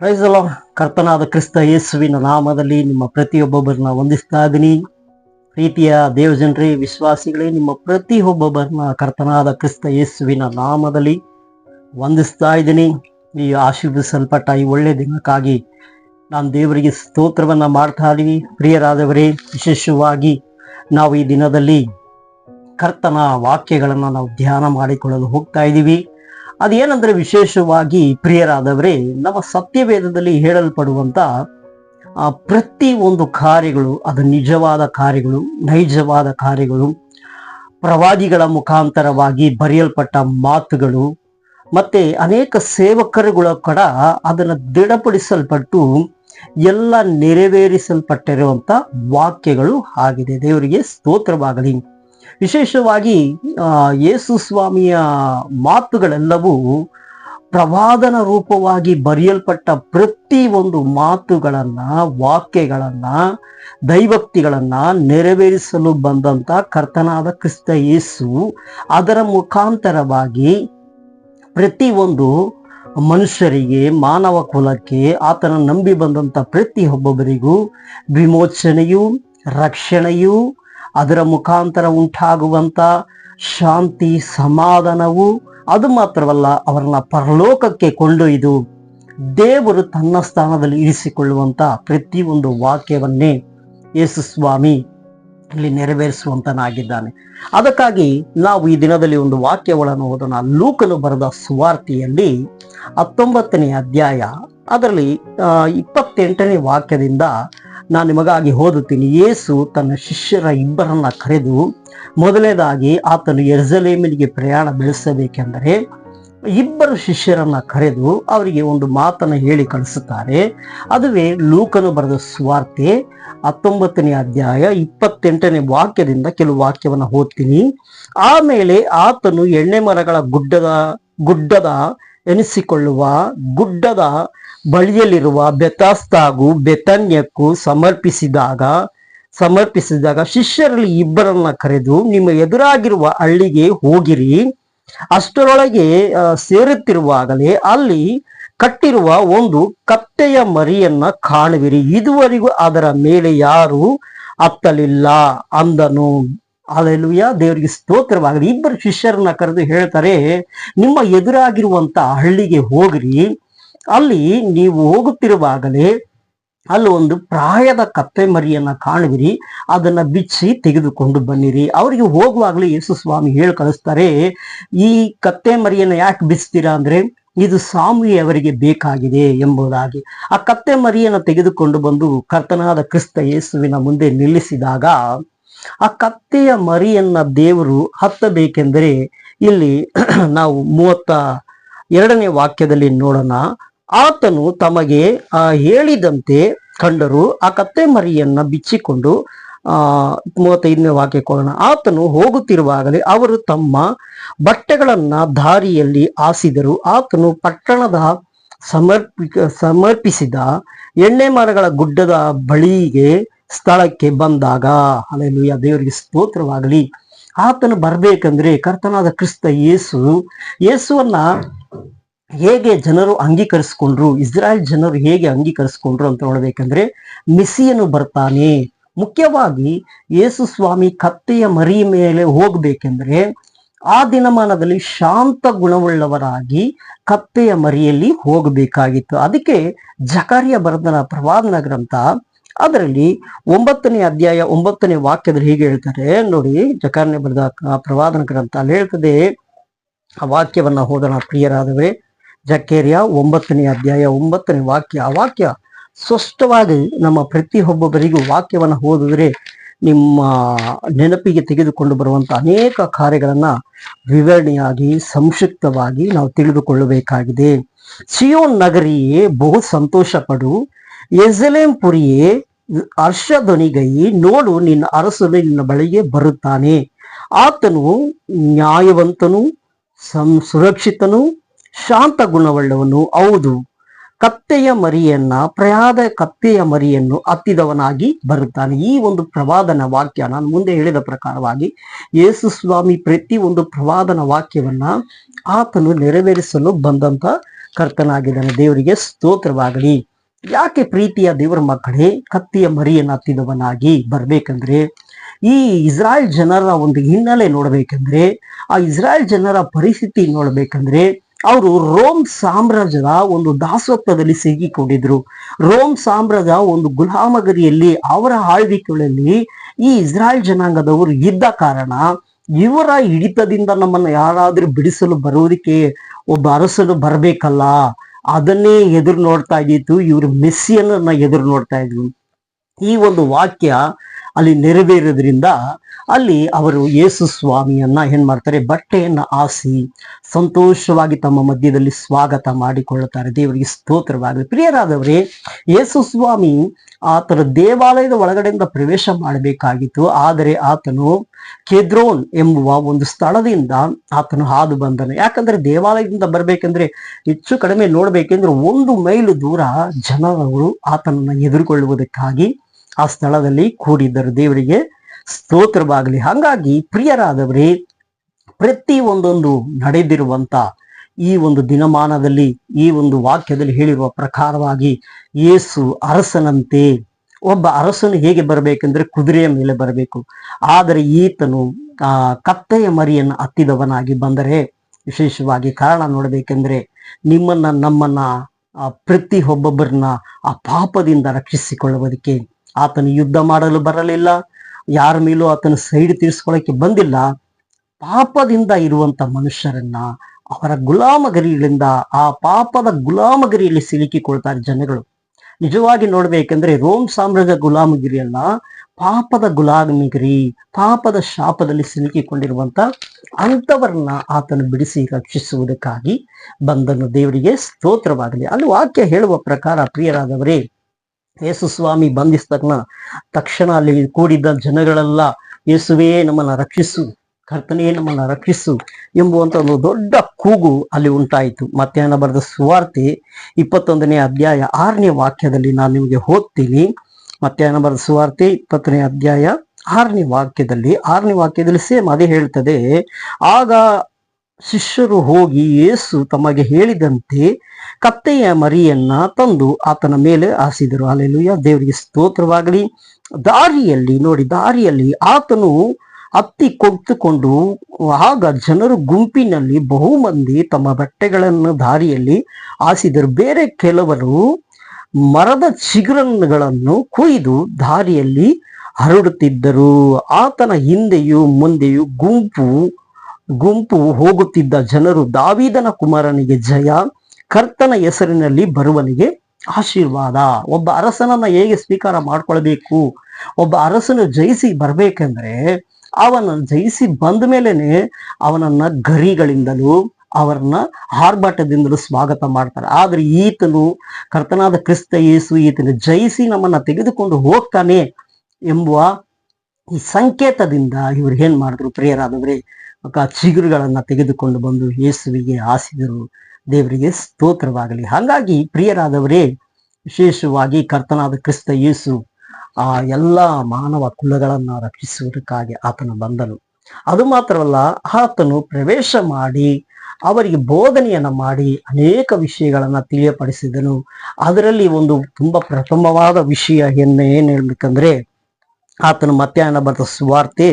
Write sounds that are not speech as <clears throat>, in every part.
ಪ್ರೈಸಲ ಕರ್ತನಾದ ಕ್ರಿಸ್ತ ಯೇಸುವಿನ ನಾಮದಲ್ಲಿ ನಿಮ್ಮ ಪ್ರತಿಯೊಬ್ಬೊಬ್ಬರನ್ನ ವಂದಿಸ್ತಾ ಇದ್ದೀನಿ. ಪ್ರೀತಿಯ ದೇವಜನರೇ ವಿಶ್ವಾಸಿಗಳೇ, ನಿಮ್ಮ ಪ್ರತಿಯೊಬ್ಬೊಬ್ಬರನ್ನ ಕರ್ತನಾದ ಕ್ರಿಸ್ತ ಯೇಸುವಿನ ನಾಮದಲ್ಲಿ ವಂದಿಸ್ತಾ ಇದ್ದೀನಿ. ಈ ಆಶೀರ್ವಿಸಲ್ಪಟ್ಟ ಈ ಒಳ್ಳೆಯ ದಿನಕ್ಕಾಗಿ ನಾನು ದೇವರಿಗೆ ಸ್ತೋತ್ರವನ್ನು ಮಾಡ್ತಾ ಇದ್ದೀವಿ ಪ್ರಿಯರಾದವರೇ, ವಿಶೇಷವಾಗಿ ನಾವು ಈ ದಿನದಲ್ಲಿ ಕರ್ತನ ವಾಕ್ಯಗಳನ್ನು ನಾವು ಧ್ಯಾನ ಮಾಡಿಕೊಳ್ಳಲು ಹೋಗ್ತಾ ಇದ್ದೀವಿ. ಅದೇನಂದ್ರೆ ವಿಶೇಷವಾಗಿ ಪ್ರಿಯರಾದವರೇ, ನಮ್ಮ ಸತ್ಯವೇದದಲ್ಲಿ ಹೇಳಲ್ಪಡುವಂತ ಪ್ರತಿ ಒಂದು ಕಾರ್ಯಗಳು, ಅದು ನಿಜವಾದ ಕಾರ್ಯಗಳು, ನೈಜವಾದ ಕಾರ್ಯಗಳು, ಪ್ರವಾದಿಗಳ ಮುಖಾಂತರವಾಗಿ ಬರೆಯಲ್ಪಟ್ಟ ಮಾತುಗಳು, ಮತ್ತೆ ಅನೇಕ ಸೇವಕರುಗಳ ಕಡ ಅದನ್ನು ದೃಢಪಡಿಸಲ್ಪಟ್ಟು, ಎಲ್ಲ ನೆರವೇರಿಸಲ್ಪಟ್ಟಿರುವಂತ ವಾಕ್ಯಗಳು ಆಗಿದೆ. ದೇವರಿಗೆ ಸ್ತೋತ್ರವಾಗಲಿ. ವಿಶೇಷವಾಗಿ ಯೇಸು ಸ್ವಾಮಿಯ ಮಾತುಗಳೆಲ್ಲವೂ ಪ್ರವಾದನ ರೂಪವಾಗಿ ಬರೆಯಲ್ಪಟ್ಟ ಪ್ರತಿ ಒಂದು ಮಾತುಗಳನ್ನ, ವಾಕ್ಯಗಳನ್ನ, ದೈವಕ್ತಿಗಳನ್ನ ನೆರವೇರಿಸಲು ಬಂದಂತ ಕರ್ತನಾದ ಕ್ರಿಸ್ತ ಯೇಸು, ಅದರ ಮುಖಾಂತರವಾಗಿ ಪ್ರತಿ ಒಂದು ಮನುಷ್ಯರಿಗೆ, ಮಾನವ ಕುಲಕ್ಕೆ ಆತನ ನಂಬಿ ಬಂದಂತ ಪ್ರತಿಯೊಬ್ಬೊಬ್ಬರಿಗೂ ವಿಮೋಚನೆಯು, ರಕ್ಷಣೆಯು ಅದರ ಮುಖಾಂತರ ಉಂಟಾಗುವಂತ ಶಾಂತಿ ಸಮಾಧಾನವು ಅದು ಮಾತ್ರವಲ್ಲ ಅವರನ್ನ ಪರಲೋಕಕ್ಕೆ ಕೊಂಡೊಯ್ದು ದೇವರು ತನ್ನ ಸ್ಥಾನದಲ್ಲಿ ಇರಿಸಿಕೊಳ್ಳುವಂತ ಪ್ರತಿಯೊಂದು ವಾಕ್ಯವನ್ನೇ ಯೇಸು ಸ್ವಾಮಿ ಇಲ್ಲಿ ನೆರವೇರಿಸುವಂತನಾಗಿದ್ದಾನೆ. ಅದಕ್ಕಾಗಿ ನಾವು ಈ ದಿನದಲ್ಲಿ ಒಂದು ವಾಕ್ಯಗಳನ್ನು ಓದೋಣ. ಲೂಕನು ಬರೆದ ಸುವಾರ್ತೆಯಲ್ಲಿ ಹತ್ತೊಂಬತ್ತನೇ ಅಧ್ಯಾಯ, ಅದರಲ್ಲಿ ಇಪ್ಪತ್ತೆಂಟನೇ ವಾಕ್ಯದಿಂದ ನಾನು ನಿಮಗಾಗಿ ಓದುತ್ತೀನಿ. ಯೇಸು ತನ್ನ ಶಿಷ್ಯರ ಇಬ್ಬರನ್ನ ಕರೆದು ಮೊದಲನೇದಾಗಿ ಆತನು ಎರ್ಸಲೇಮಿನಿಗೆ ಪ್ರಯಾಣ ಬೆಳೆಸಬೇಕೆಂದರೆ ಇಬ್ಬರು ಶಿಷ್ಯರನ್ನ ಕರೆದು ಅವರಿಗೆ ಒಂದು ಮಾತನ್ನು ಹೇಳಿ ಕಳಿಸುತ್ತಾರೆ. ಅದುವೇ ಲೂಕನು ಬರೆದ ಸ್ವಾರ್ತೆ ಹತ್ತೊಂಬತ್ತನೇ ಅಧ್ಯಾಯ ಇಪ್ಪತ್ತೆಂಟನೇ ವಾಕ್ಯದಿಂದ ಕೆಲವು ವಾಕ್ಯವನ್ನ ಓದ್ತೀನಿ. ಆಮೇಲೆ ಆತನು ಎಣ್ಣೆ ಮರಗಳ ಗುಡ್ಡದ ಗುಡ್ಡದ ಎನಿಸಿಕೊಳ್ಳುವ ಗುಡ್ಡದ ಬಳಿಯಲ್ಲಿರುವ ಬೆತಾಸ್ತಾಗೂ ಬೆತನ್ಯಕ್ಕೂ ಸಮರ್ಪಿಸಿದಾಗ ಸಮರ್ಪಿಸಿದಾಗ ಶಿಷ್ಯರಲ್ಲಿ ಇಬ್ಬರನ್ನ ಕರೆದು, ನಿಮ್ಮ ಎದುರಾಗಿರುವ ಹಳ್ಳಿಗೆ ಹೋಗಿರಿ. ಅಷ್ಟರೊಳಗೆ ಸೇರುತ್ತಿರುವಾಗಲೇ ಅಲ್ಲಿ ಕಟ್ಟಿರುವ ಒಂದು ಕತ್ತೆಯ ಮರಿಯನ್ನ ಕಾಣುವಿರಿ. ಇದುವರೆಗೂ ಅದರ ಮೇಲೆ ಯಾರು ಅತ್ತಲಿಲ್ಲ ಅಂದನು. ಅಲ್ಲೆಲುಯ್ಯ ದೇವರಿಗೆ ಸ್ತೋತ್ರವಾಗಲಿ. ಇಬ್ಬರು ಶಿಷ್ಯರನ್ನ ಕರೆದು ಹೇಳ್ತಾರೆ, ನಿಮ್ಮ ಎದುರಾಗಿರುವಂತ ಹಳ್ಳಿಗೆ ಹೋಗ್ರಿ. ಅಲ್ಲಿ ನೀವು ಹೋಗುತ್ತಿರುವಾಗಲೇ ಅಲ್ಲಿ ಒಂದು ಪ್ರಾಯದ ಕತ್ತೆ ಮರಿಯನ್ನ ಕಾಣುವಿರಿ, ಅದನ್ನ ಬಿಚ್ಚಿ ತೆಗೆದುಕೊಂಡು ಬನ್ನಿರಿ. ಅವರಿಗೆ ಹೋಗುವಾಗಲೇ ಯೇಸು ಸ್ವಾಮಿ ಹೇಳಿ ಕಳಿಸ್ತಾರೆ, ಈ ಕತ್ತೆ ಮರಿಯನ್ನ ಯಾಕೆ ಬಿಚ್ತೀರಾ ಅಂದ್ರೆ, ಇದು ಸ್ವಾಮಿ ಅವರಿಗೆ ಬೇಕಾಗಿದೆ ಎಂಬುದಾಗಿ. ಆ ಕತ್ತೆ ಮರಿಯನ್ನ ತೆಗೆದುಕೊಂಡು ಬಂದು ಕರ್ತನಾದ ಕ್ರಿಸ್ತ ಯೇಸುವಿನ ಮುಂದೆ ನಿಲ್ಲಿಸಿದಾಗ, ಆ ಕತ್ತೆಯ ಮರಿಯನ್ನ ದೇವರು ಹತ್ತಬೇಕೆಂದರೆ, ಇಲ್ಲಿ <clears throat> ನಾವು ಮೂವತ್ತ ಎರಡನೇ ವಾಕ್ಯದಲ್ಲಿ ನೋಡೋಣ. ಆತನು ತಮಗೆ ಹೇಳಿದಂತೆ ಕಂಡರು ಆ ಕತ್ತೆ ಮರಿಯನ್ನ ಬಿಚ್ಚಿಕೊಂಡು, ಆ, ಮೂವತ್ತೈದನೇ ವಾಕ್ಯ ಕೊಡೋಣ ಆತನು ಹೋಗುತ್ತಿರುವಾಗಲೇ ಅವರು ತಮ್ಮ ಬಟ್ಟೆಗಳನ್ನ ದಾರಿಯಲ್ಲಿ ಆಸಿದರು ಆತನು ಪಟ್ಟಣದ ಸಮರ್ಪಿ ಸಮರ್ಪಿಸಿದ ಎಣ್ಣೆ ಮರಗಳ ಗುಡ್ಡದ ಬಳಿಗೆ ಸ್ಥಳಕ್ಕೆ ಬಂದಾಗ ಅಲ್ಲೆಲ್ಲೂಯ್ಯ ದೇವರಿಗೆ ಸ್ತೋತ್ರವಾಗಲಿ. ಆತನು ಬರ್ಬೇಕಂದ್ರೆ ಕರ್ತನಾದ ಕ್ರಿಸ್ತ ಯೇಸು, ಯೇಸುವನ್ನ ಹೇಗೆ ಜನರು ಅಂಗೀಕರಿಸ್ಕೊಂಡ್ರು, ಇಸ್ರಾಯೇಲ್ ಜನರು ಹೇಗೆ ಅಂಗೀಕರಿಸ್ಕೊಂಡ್ರು ಅಂತ ನೋಡ್ಬೇಕಂದ್ರೆ, ಮೆಸ್ಸಿಯನು ಬರ್ತಾನೆ. ಮುಖ್ಯವಾಗಿ ಯೇಸು ಸ್ವಾಮಿ ಕತ್ತೆಯ ಮರಿ ಮೇಲೆ ಹೋಗ್ಬೇಕೆಂದ್ರೆ, ಆ ದಿನಮಾನದಲ್ಲಿ ಶಾಂತ ಗುಣವುಳ್ಳವರಾಗಿ ಕತ್ತೆಯ ಮರಿಯಲ್ಲಿ ಹೋಗಬೇಕಾಗಿತ್ತು. ಅದಕ್ಕೆ ಜಕಾರಿಯ ಬರದನ ಪ್ರವಾದನ ಗ್ರಂಥ ಅದರಲ್ಲಿ ಒಂಬತ್ತನೇ ಅಧ್ಯಾಯ ಒಂಬತ್ತನೇ ವಾಕ್ಯದಲ್ಲಿ ಹೀಗೆ ಹೇಳ್ತಾರೆ. ನೋಡಿ, ಜಕಾರ್ಯ ಬರೆದ ಪ್ರವಾದನ ಗ್ರಂಥ ಅಲ್ಲಿ ಹೇಳ್ತದೆ, ಆ ವಾಕ್ಯವನ್ನ ಹೋದಣ ಪ್ರಿಯರಾದವೇ ಜಕೇರಿಯ ಒಂಬತ್ತನೇ ಅಧ್ಯಾಯ ಒಂಬತ್ತನೇ ವಾಕ್ಯ. ಆ ವಾಕ್ಯ ಸ್ಪಷ್ಟವಾಗಿ ನಮ್ಮ ಪ್ರತಿಯೊಬ್ಬೊಬ್ಬರಿಗೂ ವಾಕ್ಯವನ್ನು ಓದಿದ್ರೆ ನಿಮ್ಮ ನೆನಪಿಗೆ ತೆಗೆದುಕೊಂಡು ಬರುವಂತ ಅನೇಕ ಕಾರ್ಯಗಳನ್ನ ವಿವರಣೆಯಾಗಿ, ಸಂಕ್ಷಿಪ್ತವಾಗಿ ನಾವು ತಿಳಿದುಕೊಳ್ಳಬೇಕಾಗಿದೆ. ಸಿಯೋನ್ ನಗರಿಯೇ ಬಹು ಸಂತೋಷ ಪಡು ಎಜಲೇಂ ಪುರಿಯೇ ಹರ್ಷಧ್ವನಿಗೈ ನೋಡು, ನಿನ್ನ ಅರಸನು ನಿನ್ನ ಬಳಿಗೆ ಬರುತ್ತಾನೆ. ಆತನು ನ್ಯಾಯವಂತನು, ಸಂ, ಸುರಕ್ಷಿತನು ಶಾಂತ ಗುಣವುಳ್ಳವನು ಹೌದು. ಕತ್ತೆಯ ಮರಿಯನ್ನ, ಪ್ರಯಾದ ಕತ್ತೆಯ ಮರಿಯನ್ನು ಅತ್ತಿದವನಾಗಿ ಬರುತ್ತಾನೆ. ಈ ಒಂದು ಪ್ರವಾದನ ವಾಕ್ಯ ನಾನು ಮುಂದೆ ಹೇಳಿದ ಪ್ರಕಾರವಾಗಿ ಯೇಸು ಸ್ವಾಮಿ ಪ್ರತಿ ಒಂದು ಪ್ರವಾದನ ವಾಕ್ಯವನ್ನ ಆತನು ನೆರವೇರಿಸಲು ಬಂದಂತ ಕರ್ತನಾಗಿದ್ದಾನೆ. ದೇವರಿಗೆ ಸ್ತೋತ್ರವಾಗಲಿ. ಯಾಕೆ ಪ್ರೀತಿಯ ದೇವರ ಮಕ್ಕಳೇ ಕತ್ತಿಯ ಮರಿಯನ್ನು ಅತ್ತಿದವನಾಗಿ ಬರ್ಬೇಕಂದ್ರೆ, ಈ ಇಸ್ರಾಯೇಲ್ ಜನರ ಒಂದು ಹಿನ್ನೆಲೆ ನೋಡ್ಬೇಕಂದ್ರೆ, ಆ ಇಸ್ರಾಯೇಲ್ ಜನರ ಪರಿಸ್ಥಿತಿ ನೋಡ್ಬೇಕಂದ್ರೆ ಅವರು ರೋಮ್ ಸಾಮ್ರಾಜ್ಯದ ಒಂದು ದಾಸತ್ವದಲ್ಲಿ ಸಿಗಿಕೊಂಡಿದ್ರು ರೋಮ್ ಸಾಮ್ರಾಜ್ಯ ಒಂದು ಗುಲಾಮಗರಿಯಲ್ಲಿ ಅವರ ಆಳ್ವಿಕೆಗಳಲ್ಲಿ ಈ ಇಸ್ರಾಯೇಲ್ ಜನಾಂಗದವರು ಇದ್ದ ಕಾರಣ ಇವರ ಹಿಡಿತದಿಂದ ನಮ್ಮನ್ನು ಯಾರಾದ್ರೂ ಬಿಡಿಸಲು ಬರುವುದಕ್ಕೆ ಒಬ್ಬ ಅರಸನು ಬರಬೇಕಲ್ಲ? ಅದನ್ನೇ ಎದುರು ನೋಡ್ತಾ ಇದ್ದಿತ್ತು ಇವರು ಮೆಸ್ಸಿಯನ್ನ ಎದುರು ನೋಡ್ತಾ ಇದ್ರು. ಈ ಒಂದು ವಾಕ್ಯ ಅಲ್ಲಿ ನೆರವೇರೋದ್ರಿಂದ ಅಲ್ಲಿ ಅವರು ಯೇಸು ಸ್ವಾಮಿಯನ್ನ ಏನ್ ಮಾಡ್ತಾರೆ? ಬಟ್ಟೆಯನ್ನ ಆಸಿ ಸಂತೋಷವಾಗಿ ತಮ್ಮ ಮಧ್ಯದಲ್ಲಿ ಸ್ವಾಗತ ಮಾಡಿಕೊಳ್ಳುತ್ತಾರೆ. ದೇವರಿಗೆ ಸ್ತೋತ್ರವಾಗಲಿ. ಪ್ರಿಯರಾದವರೇ, ಯೇಸು ಸ್ವಾಮಿ ಆತನ ದೇವಾಲಯದ ಒಳಗಡೆಯಿಂದ ಪ್ರವೇಶ ಮಾಡಬೇಕಾಗಿತ್ತು. ಆದರೆ ಆತನು ಕೆದ್ರೋನ್ ಎಂಬುವ ಒಂದು ಸ್ಥಳದಿಂದ ಆತನು ಹಾದು ಬಂದನು. ಯಾಕಂದ್ರೆ ದೇವಾಲಯದಿಂದ ಬರ್ಬೇಕಂದ್ರೆ ಹೆಚ್ಚು ಕಡಿಮೆ ನೋಡ್ಬೇಕೆಂದ್ರೆ ಒಂದು ಮೈಲು ದೂರ ಜನರು ಆತನನ್ನ ಎದುರುಗೊಳ್ಳುವುದಕ್ಕಾಗಿ ಆ ಸ್ಥಳದಲ್ಲಿ ಕೂಡಿದ್ದರು. ದೇವರಿಗೆ ಸ್ತೋತ್ರವಾಗಲಿ. ಹಾಗಾಗಿ ಪ್ರಿಯರಾದವರೇ, ಪ್ರತಿ ಒಂದೊಂದು ನಡೆದಿರುವಂತ ಈ ಒಂದು ದಿನಮಾನದಲ್ಲಿ, ಈ ಒಂದು ವಾಕ್ಯದಲ್ಲಿ ಹೇಳಿರುವ ಪ್ರಕಾರವಾಗಿ ಯೇಸು ಅರಸನಂತೆ, ಒಬ್ಬ ಅರಸನು ಹೇಗೆ ಬರಬೇಕೆಂದ್ರೆ ಕುದುರೆಯ ಮೇಲೆ ಬರಬೇಕು. ಆದರೆ ಈತನು, ಆ, ಕತ್ತೆಯ ಮರಿಯನ್ನು ಹತ್ತಿದವನಾಗಿ ಬಂದರೆ ವಿಶೇಷವಾಗಿ ಕಾರಣ ನೋಡಬೇಕೆಂದ್ರೆ ನಿಮ್ಮನ್ನ, ನಮ್ಮನ್ನ ಪ್ರತಿ ಒಬ್ಬೊಬ್ಬರನ್ನ ಆ ಪಾಪದಿಂದ ರಕ್ಷಿಸಿಕೊಳ್ಳುವುದಕ್ಕೆ ಆತನು ಯುದ್ಧ ಮಾಡಲು ಬರಲಿಲ್ಲ. ಯಾರ ಮೇಲೂ ಆತನ ಸೈಡ್ ತೀರಿಸ್ಕೊಳ್ಳಕ್ಕೆ ಬಂದಿಲ್ಲ. ಪಾಪದಿಂದ ಇರುವಂತ ಮನುಷ್ಯರನ್ನ ಅವರ ಗುಲಾಮಗರಿಗಳಿಂದ ಆ ಪಾಪದ ಗುಲಾಮಗಿರಿಯಲ್ಲಿ ಸಿಲುಕಿಕೊಳ್ತಾರೆ ಜನಗಳು. ನಿಜವಾಗಿ ನೋಡ್ಬೇಕಂದ್ರೆ ರೋಮ್ ಸಾಮ್ರಾಜ್ಯ ಗುಲಾಮಗಿರಿಯನ್ನ ಪಾಪದ ಗುಲಾಮಗಿರಿ, ಪಾಪದ ಶಾಪದಲ್ಲಿ ಸಿಲುಕಿಕೊಂಡಿರುವಂತ ಅಂಥವರನ್ನ ಆತನು ಬಿಡಿಸಿ ರಕ್ಷಿಸುವುದಕ್ಕಾಗಿ ಬಂದನು. ದೇವರಿಗೆ ಸ್ತೋತ್ರವಾಗಲಿ. ಅಲ್ಲಿ ವಾಕ್ಯ ಹೇಳುವ ಪ್ರಕಾರ ಪ್ರಿಯರಾದವರೇ ಯೇಸು ಸ್ವಾಮಿ ಬಂಧಿಸಿದ ತಕ್ಷಣ ಅಲ್ಲಿ ಕೂಡಿದ್ದ ಜನಗಳೆಲ್ಲ, ಯೇಸುವೇ, ನಮ್ಮನ್ನ ರಕ್ಷಿಸು, ಕರ್ತನೇ, ನಮ್ಮನ್ನ ರಕ್ಷಿಸು ಎಂಬುವಂತ ಒಂದು ದೊಡ್ಡ ಕೂಗು ಅಲ್ಲಿ ಉಂಟಾಯಿತು. ಮಧ್ಯಾಹ್ನ ಬರೆದ ಸುವಾರ್ತೆ ಇಪ್ಪತ್ತೊಂದನೇ ಅಧ್ಯಾಯ ಆರನೇ ವಾಕ್ಯದಲ್ಲಿ ನಾನು ನಿಮಗೆ ಓದ್ತೀನಿ ಮಧ್ಯಾಹ್ನ ಬರೆದ ಸುವಾರ್ತೆ ಇಪ್ಪತ್ತನೇ ಅಧ್ಯಾಯ ಆರನೇ ವಾಕ್ಯದಲ್ಲಿ ಆರನೇ ವಾಕ್ಯದಲ್ಲಿ ಸೇಮ್ ಅದೇ ಹೇಳ್ತದೆ, ಆಗ ಶಿಷ್ಯರು ಹೋಗಿ ಯೇಸು ತಮಗೆ ಹೇಳಿದಂತೆ ಕತ್ತೆಯ ಮರಿಯನ್ನ ತಂದು ಆತನ ಮೇಲೆ ಹಾಸಿದರು. ಅಲ್ಲೆಲುಯ್ಯ ದೇವರಿಗೆ ಸ್ತೋತ್ರವಾಗಲಿ. ದಾರಿಯಲ್ಲಿ, ನೋಡಿ, ದಾರಿಯಲ್ಲಿ ಆತನು ಅತ್ತಿ ಕೊಟ್ಟುಕೊಂಡು ಆಗ ಜನರು ಗುಂಪಿನಲ್ಲಿ ಬಹು ಮಂದಿ ತಮ್ಮ ಬಟ್ಟೆಗಳನ್ನು ದಾರಿಯಲ್ಲಿ ಆಸಿದರು ಬೇರೆ ಕೆಲವರು ಮರದ ಚಿಗುರನ್ನುಗಳನ್ನು ಕೊಯ್ದು ದಾರಿಯಲ್ಲಿ ಹರಡುತ್ತಿದ್ದರು. ಆತನ ಹಿಂದೆಯೂ ಮುಂದೆಯೂ ಗುಂಪು ಗುಂಪು ಹೋಗುತ್ತಿದ್ದ ಜನರು ದಾವಿದನ ಕುಮಾರನಿಗೆ ಜಯ, ಕರ್ತನ ಹೆಸರಿನಲ್ಲಿ ಬರುವನಿಗೆ ಆಶೀರ್ವಾದ. ಒಬ್ಬ ಅರಸನನ್ನ ಹೇಗೆ ಸ್ವೀಕಾರ ಮಾಡ್ಕೊಳ್ಬೇಕು? ಒಬ್ಬ ಅರಸನು ಜಯಿಸಿ ಬರ್ಬೇಕಂದ್ರೆ ಅವನ ಜಯಿಸಿ ಬಂದ ಮೇಲೆನೆ ಅವನನ್ನ ಗರಿಗಳಿಂದಲೂ, ಅವರನ್ನ ಆರ್ಭಾಟದಿಂದಲೂ ಸ್ವಾಗತ ಮಾಡ್ತಾರೆ. ಆದ್ರೆ ಈತನು, ಕರ್ತನಾದ ಕ್ರಿಸ್ತ ಯೇಸು ಈತನು ಜಯಿಸಿ ನಮ್ಮನ್ನ ತೆಗೆದುಕೊಂಡು ಹೋಗ್ತಾನೆ ಎಂಬುವ ಈ ಸಂಕೇತದಿಂದ ಇವ್ರು ಏನ್ ಮಾಡಿದ್ರು ಪ್ರಿಯರಾದವ್ರೆ? ಚಿಗುರುಗಳನ್ನ ತೆಗೆದುಕೊಂಡು ಬಂದು ಯೇಸುವಿಗೆ ಆಸಿದರು ದೇವರಿಗೆ ಸ್ತೋತ್ರವಾಗಲಿ. ಹಾಗಾಗಿ ಪ್ರಿಯರಾದವರೇ, ವಿಶೇಷವಾಗಿ ಕರ್ತನಾದ ಕ್ರಿಸ್ತ ಯೇಸು ಆ ಎಲ್ಲ ಮಾನವ ಕುಲಗಳನ್ನ ರಕ್ಷಿಸುವುದಕ್ಕಾಗಿ ಆತನು ಬಂದನು ಅದು ಮಾತ್ರವಲ್ಲ, ಆತನು ಪ್ರವೇಶ ಮಾಡಿ, ಅವರಿಗೆ ಬೋಧನೆಯನ್ನ ಮಾಡಿ ಅನೇಕ ವಿಷಯಗಳನ್ನ ತಿಳಿಯಪಡಿಸಿದನು. ಅದರಲ್ಲಿ ಒಂದು ತುಂಬಾ ಪ್ರಥಮವಾದ ವಿಷಯ ಏನು ಏನ್ ಹೇಳ್ಬೇಕಂದ್ರೆ ಆತನು ಮಧ್ಯಾಹ್ನ ಬರೆದ ಸುವಾರ್ತೆ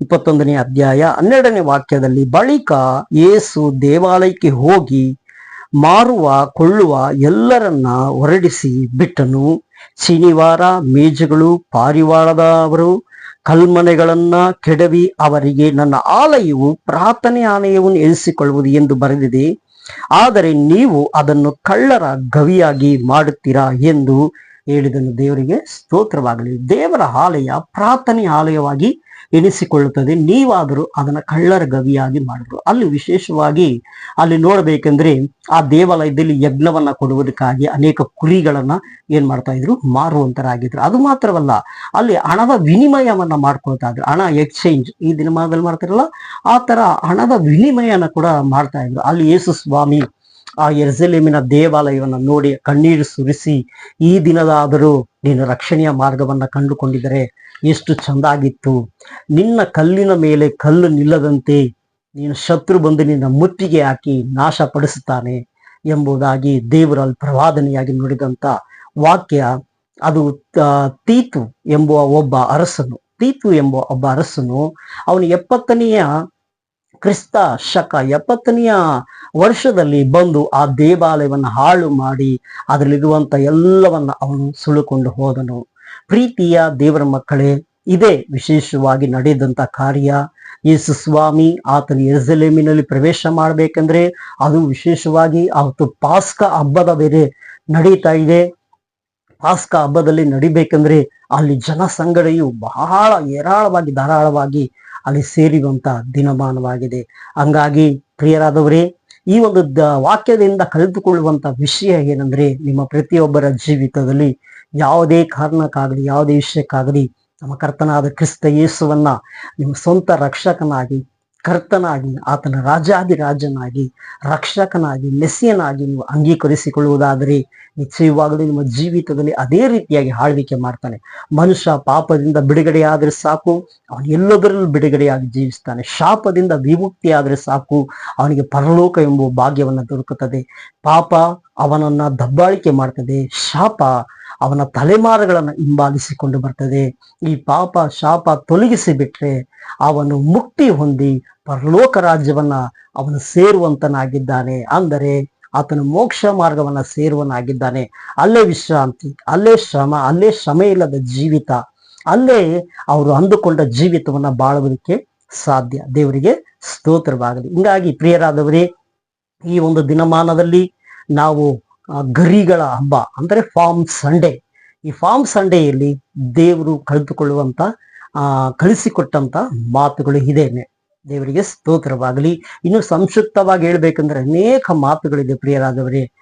ಇಪ್ಪತ್ತೊಂದನೇ ಅಧ್ಯಾಯ ಹನ್ನೆರಡನೇ ವಾಕ್ಯದಲ್ಲಿ, ಬಳಿಕ ಯೇಸು ದೇವಾಲಯಕ್ಕೆ ಹೋಗಿ ಮಾರುವ ಕೊಳ್ಳುವ ಎಲ್ಲರನ್ನ ಹೊರಡಿಸಿ ಬಿಟ್ಟನು. ಶನಿವಾರ, ಮೇಜುಗಳು, ಪಾರಿವಾಳದವರು, ಕಲ್ಮನೆಗಳನ್ನ ಕೆಡವಿ ಅವರಿಗೆ, ನನ್ನ ಆಲಯವು ಪ್ರಾರ್ಥನೆ ಆಲಯವನ್ನು ಎನಿಸಿಕೊಳ್ಳುವುದು ಎಂದು ಬರೆದಿದೆ. ಆದರೆ ನೀವು ಅದನ್ನು ಕಳ್ಳರ ಗವಿಯಾಗಿ ಮಾಡುತ್ತೀರಾ ಎಂದು ಹೇಳಿದನು. ದೇವರಿಗೆ ಸ್ತೋತ್ರವಾಗಲಿ. ದೇವರ ಆಲಯ ಪ್ರಾರ್ಥನೆ ಆಲಯವಾಗಿ ಎನಿಸಿಕೊಳ್ಳುತ್ತದೆ. ನೀವಾದರೂ ಅದನ್ನ ಕಳ್ಳರ ಗವಿಯಾಗಿ ಮಾಡಿದ್ರು. ಅಲ್ಲಿ ವಿಶೇಷವಾಗಿ ಅಲ್ಲಿ ನೋಡಬೇಕೆಂದ್ರೆ ಆ ದೇವಾಲಯದಲ್ಲಿ ಯಜ್ಞವನ್ನ ಕೊಡುವುದಕ್ಕಾಗಿ ಅನೇಕ ಕುರಿಗಳನ್ನ ಏನ್ ಮಾಡ್ತಾ ಇದ್ರು? ಮಾರುವಂತರಾಗಿದ್ರು. ಅದು ಮಾತ್ರವಲ್ಲ, ಅಲ್ಲಿ ಹಣದ ವಿನಿಮಯವನ್ನ ಮಾಡ್ಕೊಳ್ತಾ ಇದ್ರು. ಹಣ ಎಕ್ಸ್ಚೇಂಜ್ ಈ ದಿನಮಾನದಲ್ಲಿ ಮಾಡ್ತಾರಲ್ಲ, ಆ ತರ ಹಣದ ವಿನಿಮಯನ ಕೂಡ ಮಾಡ್ತಾ ಇದ್ರು. ಅಲ್ಲಿ ಯೇಸು ಸ್ವಾಮಿ ಆ ಎರ್ಸಲೇಮಿನ ದೇವಾಲಯವನ್ನು ನೋಡಿ ಕಣ್ಣೀರು ಸುರಿಸಿ, ಈ ದಿನದಾದರೂ ನೀನು ರಕ್ಷಣೆಯ ಮಾರ್ಗವನ್ನ ಕಂಡುಕೊಂಡಿದ್ದರೆ ಎಷ್ಟು ಚಂದಾಗಿತ್ತು. ನಿನ್ನ ಕಲ್ಲಿನ ಮೇಲೆ ಕಲ್ಲು ನಿಲ್ಲದಂತೆ ನೀನು ಶತ್ರು ಬಂದು ನಿನ್ನ ಮುತ್ತಿಗೆ ಹಾಕಿ ನಾಶ ಪಡಿಸುತ್ತಾನೆ ಎಂಬುದಾಗಿ ದೇವರಲ್ಲಿ ಪ್ರವಾದನೆಯಾಗಿ ನುಡಿದಂತ ವಾಕ್ಯ. ಅದು ತೀತು ಎಂಬುವ ಒಬ್ಬ ಅರಸನು, ತೀತು ಎಂಬ ಒಬ್ಬ ಅರಸನು, ಅವನು ಎಪ್ಪತ್ತನೆಯ ಕ್ರಿಸ್ತ ಶಕ ಎಪ್ಪತ್ತನೆಯ ವರ್ಷದಲ್ಲಿ ಬಂದು ಆ ದೇವಾಲಯವನ್ನು ಹಾಳು ಮಾಡಿ ಅದರಲ್ಲಿರುವಂತ ಎಲ್ಲವನ್ನ ಅವನು ಸುಳುಕೊಂಡು ಹೋದನು. ಪ್ರೀತಿಯ ದೇವರ ಮಕ್ಕಳೇ, ಇದೇ ವಿಶೇಷವಾಗಿ ನಡೆದಂತ ಕಾರ್ಯ. ಯೇಸು ಸ್ವಾಮಿ ಆತನ ಎರುಸಲೇಮಿನಲ್ಲಿ ಪ್ರವೇಶ ಮಾಡಬೇಕಂದ್ರೆ ಅದು ವಿಶೇಷವಾಗಿ ಅವತ್ತು ಪಾಸ್ಕ ಹಬ್ಬದ ಬೇರೆ ನಡೀತಾ ಇದೆ. ಪಾಸ್ಕ ಹಬ್ಬದಲ್ಲಿ ನಡಿಬೇಕಂದ್ರೆ ಅಲ್ಲಿ ಜನಸಂಗಡೆಯು ಬಹಳ ಏರಾಳವಾಗಿ, ಧಾರಾಳವಾಗಿ ಅಲ್ಲಿ ಸೇರಿರುವಂತ ದಿನಮಾನವಾಗಿದೆ. ಹಂಗಾಗಿ ಪ್ರಿಯರಾದವರೇ, ಈ ಒಂದು ವಾಕ್ಯದಿಂದ ಕಲಿತುಕೊಳ್ಳುವಂತ ವಿಷಯ ಏನಂದ್ರೆ ನಿಮ್ಮ ಪ್ರತಿಯೊಬ್ಬರ ಜೀವಿತದಲ್ಲಿ ಯಾವುದೇ ಕಾರಣಕ್ಕಾಗಲಿ, ಯಾವುದೇ ವಿಷಯಕ್ಕಾಗಲಿ ನಮ್ಮ ಕರ್ತನಾದ ಕ್ರಿಸ್ತ ಯೇಸುವನ್ನ ನಿಮ್ಮ ಸ್ವಂತ ರಕ್ಷಕನಾಗಿ ಕರ್ತನಾಗಿ, ಆತನ ರಾಜಾದಿರಾಜನಾಗಿ ರಕ್ಷಕನಾಗಿ, ಮೆಸ್ಸಿಯನಾಗಿ ನೀವು ಅಂಗೀಕರಿಸಿಕೊಳ್ಳುವುದಾದರೆ ನಿಶ್ಚಯವಾಗಲೂ ನಿಮ್ಮ ಜೀವಿತದಲ್ಲಿ ಅದೇ ರೀತಿಯಾಗಿ ಆಳ್ವಿಕೆ ಮಾಡ್ತಾನೆ. ಮನುಷ್ಯ ಪಾಪದಿಂದ ಬಿಡುಗಡೆಯಾದರೆ ಸಾಕು, ಅವನು ಎಲ್ಲದರಲ್ಲೂ ಬಿಡುಗಡೆಯಾಗಿ ಜೀವಿಸ್ತಾನೆ. ಶಾಪದಿಂದ ವಿಮುಕ್ತಿ ಆದರೆ ಸಾಕು, ಅವನಿಗೆ ಪರಲೋಕ ಎಂಬ ಭಾಗ್ಯವನ್ನು ದೊರಕುತ್ತದೆ. ಪಾಪ ಅವನನ್ನ ದಬ್ಬಾಳಿಕೆ ಮಾಡ್ತದೆ. ಶಾಪ ಅವನ ತಲೆಮಾರುಗಳನ್ನು ಹಿಂಬಾಲಿಸಿಕೊಂಡು ಬರ್ತದೆ. ಈ ಪಾಪ ಶಾಪ ತೊಲಗಿಸಿ ಬಿಟ್ರೆ ಅವನು ಮುಕ್ತಿ ಹೊಂದಿ ಪರಲೋಕ ರಾಜ್ಯವನ್ನ ಅವನು ಸೇರುವಂತನಾಗಿದ್ದಾನೆ. ಅಂದರೆ ಆತನು ಮೋಕ್ಷ ಮಾರ್ಗವನ್ನ ಸೇರುವನಾಗಿದ್ದಾನೆ. ಅಲ್ಲೇ ವಿಶ್ರಾಂತಿ, ಅಲ್ಲೇ ಶ್ರಮ ಅಲ್ಲೇ ಶ್ರಮ ಇಲ್ಲದ ಜೀವಿತ, ಅಲ್ಲೇ ಅವರು ಅಂದುಕೊಂಡ ಜೀವಿತವನ್ನ ಬಾಳುವುದಕ್ಕೆ ಸಾಧ್ಯ. ದೇವರಿಗೆ ಸ್ತೋತ್ರವಾಗಲಿ. ಹಿಂಗಾಗಿ ಪ್ರಿಯರಾದವರೇ, ಈ ಒಂದು ದಿನಮಾನದಲ್ಲಿ ನಾವು ಗರಿಗಳ ಹಬ್ಬ, ಅಂದರೆ ಫಾರ್ಮ್ ಸಂಡೇ ಈ ಫಾರ್ಮ್ ಸಂಡೇಯಲ್ಲಿ ದೇವರು ಕಳೆದುಕೊಳ್ಳುವಂತ, ಆ, ಕಳಿಸಿಕೊಟ್ಟಂತ ಮಾತುಗಳು ಇದೇನೆ ದೇವರಿಗೆ ಸ್ತೋತ್ರವಾಗಲಿ. ಇನ್ನು ಸಂಕ್ಷಿಪ್ತವಾಗಿ ಹೇಳ್ಬೇಕಂದ್ರೆ ಅನೇಕ ಮಾತುಗಳಿದೆ ಪ್ರಿಯರಾದವರೇ.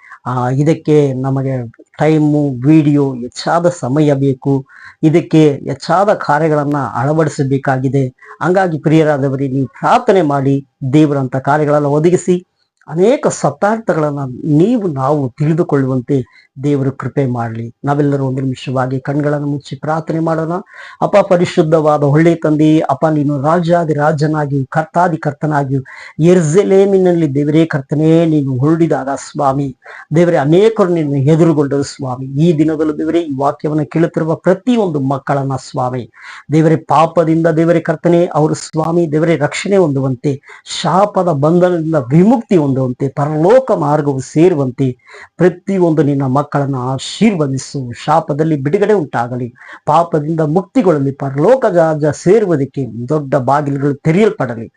ಇದಕ್ಕೆ ನಮಗೆ ಟೈಮು, ವಿಡಿಯೋ ಹೆಚ್ಚಾದ ಸಮಯ ಬೇಕು. ಇದಕ್ಕೆ ಹೆಚ್ಚಾದ ಕಾರ್ಯಗಳನ್ನ ಅಳವಡಿಸಬೇಕಾಗಿದೆ. ಹಂಗಾಗಿ ಪ್ರಿಯರಾದವರೇ, ನೀವು ಪ್ರಾರ್ಥನೆ ಮಾಡಿ ದೇವರಂತ ಕಾರ್ಯಗಳನ್ನು ಒದಗಿಸಿ ಅನೇಕ ಸತ್ತಾರ್ಥಗಳನ್ನ ನೀವು ನಾವು ತಿಳಿದುಕೊಳ್ಳುವಂತೆ ದೇವರು ಕೃಪೆ ಮಾಡಲಿ. ನಾವೆಲ್ಲರೂ ಒಂದು ನಿಮಿಷವಾಗಿ ಕಣ್ಗಳನ್ನು ಮುಚ್ಚಿ ಪ್ರಾರ್ಥನೆ ಮಾಡೋಣ. ಅಪ ಪರಿಶುದ್ಧವಾದ ಒಳ್ಳೆ ತಂದೆ ಅಪ ನೀನು ರಾಜಾದಿ ರಾಜನಾಗಿಯೂ ಕರ್ತಾದಿ ಕರ್ತನಾಗಿಯೂ ಎರ್ಜೆಲೇಮಿನಲ್ಲಿ ದೇವರೇ ಕರ್ತನೇ, ನೀನು ಹೊರಡಿದಾಗ ಸ್ವಾಮಿ. ದೇವರೇ, ಅನೇಕರು ನಿನ್ನ ಎದುರುಗೊಂಡರು ಸ್ವಾಮಿ. ಈ ದಿನದಲ್ಲೂ ದೇವರೇ, ಈ ವಾಕ್ಯವನ್ನು ಕೇಳುತ್ತಿರುವ ಪ್ರತಿಯೊಂದು ಮಕ್ಕಳನ್ನ ಸ್ವಾಮಿ. ದೇವರೇ, ಪಾಪದಿಂದ ದೇವರೇ ಕರ್ತನೆ, ಅವರು ಸ್ವಾಮಿ, ದೇವರೇ ರಕ್ಷಣೆ ಹೊಂದುವಂತೆ ಶಾಪದ ಬಂಧನದಿಂದ ವಿಮುಕ್ತಿ ಹೊಂದುವಂತೆ ಪರಲೋಕ ಮಾರ್ಗವು ಸೇರುವಂತೆ ಪ್ರತಿಯೊಂದು ನಿನ್ನ ಮಕ್ಕಳನ್ನು ಆಶೀರ್ವದಿಸು. ಶಾಪದಲ್ಲಿ ಬಿಡುಗಡೆ ಉಂಟಾಗಲಿ. ಪಾಪದಿಂದ ಮುಕ್ತಿಗೊಳ್ಳಲಿ. ಪರಲೋಕ ಜಾಜ ಸೇರುವುದಕ್ಕೆ ದೊಡ್ಡ ಬಾಗಿಲುಗಳು ತೆರೆಯಲ್ಪಡಲಿ.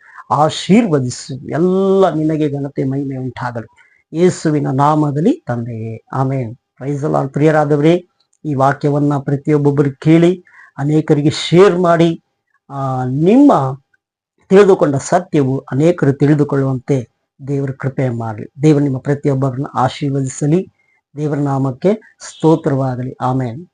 ಆಶೀರ್ವದಿಸು. ಎಲ್ಲ ನಿನಗೆ ಘನತೆ, ಮಹಿಮೆ ಉಂಟಾಗಲಿ. ಯೇಸುವಿನ ನಾಮದಲ್ಲಿ ತಂದೆಯೇ ಆಮೇನ್. ಪ್ರೈಸಲಾಲ್ ಪ್ರಿಯರಾದವರೇ, ಈ ವಾಕ್ಯವನ್ನ ಪ್ರತಿಯೊಬ್ಬೊಬ್ಬರು ಕೇಳಿ, ಅನೇಕರಿಗೆ ಶೇರ್ ಮಾಡಿ ನಿಮ್ಮ ತಿಳಿದುಕೊಂಡ ಸತ್ಯವು ಅನೇಕರು ತಿಳಿದುಕೊಳ್ಳುವಂತೆ ದೇವರ ಕೃಪೆ ಮಾಡಲಿ ದೇವರು ನಿಮ್ಮ ಪ್ರತಿಯೊಬ್ಬರನ್ನ ಆಶೀರ್ವದಿಸಲಿ. ದೇವರ ನಾಮಕ್ಕೆ ಸ್ತೋತ್ರವಾಗಲಿ. ಆಮೇನ್.